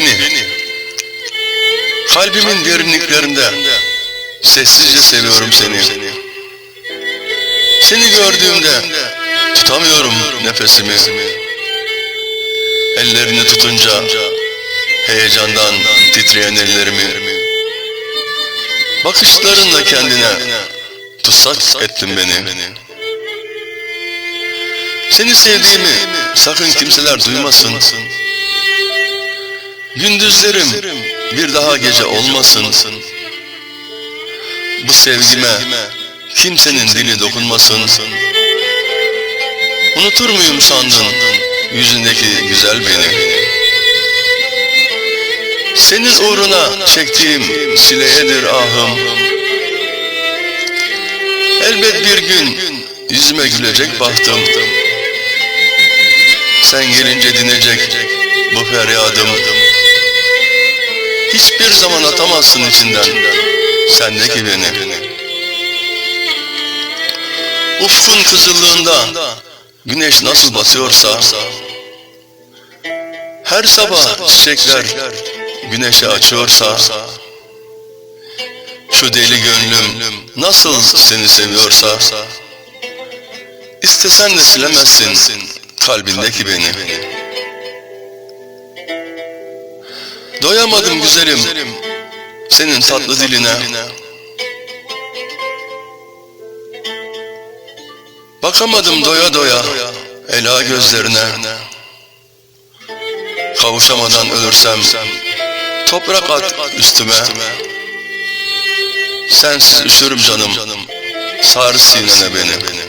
beni kalbimin derinliklerinde sessizce seviyorum seni. Seni gördüğümde tutamıyorum nefesimi. Ellerini tutunca heyecandan titreyen ellerimi bakışlarınla kendine tutsak ettin beni. Seni sevdiğimi sakın kimseler duymasın. Gündüzlerim bir daha gece olmasın. Bu sevgime kimsenin dili dokunmasın. Unutur muyum sandın yüzündeki güzel beni? Senin uğruna çektiğim sileyedir ahım. Elbet bir gün yüzüme gülecek bahtım. Sen gelince dinecek bu feryadım. Hiçbir zaman atamazsın içinden sendeki beni. Ufkun kızıllığında güneş nasıl batıyorsa her sabah çiçekler güneşe açıyorsa şu deli gönlüm nasıl seni seviyorsa istesen de silemezsin kalbindeki beni. Doyamadım güzelim. senin tatlı diline. Bakamadım doya doya. ela gözlerine. Kavuşamadan ölürsem. Toprak at üstüme. Sensiz üşürüm canım. Sar sinene beni.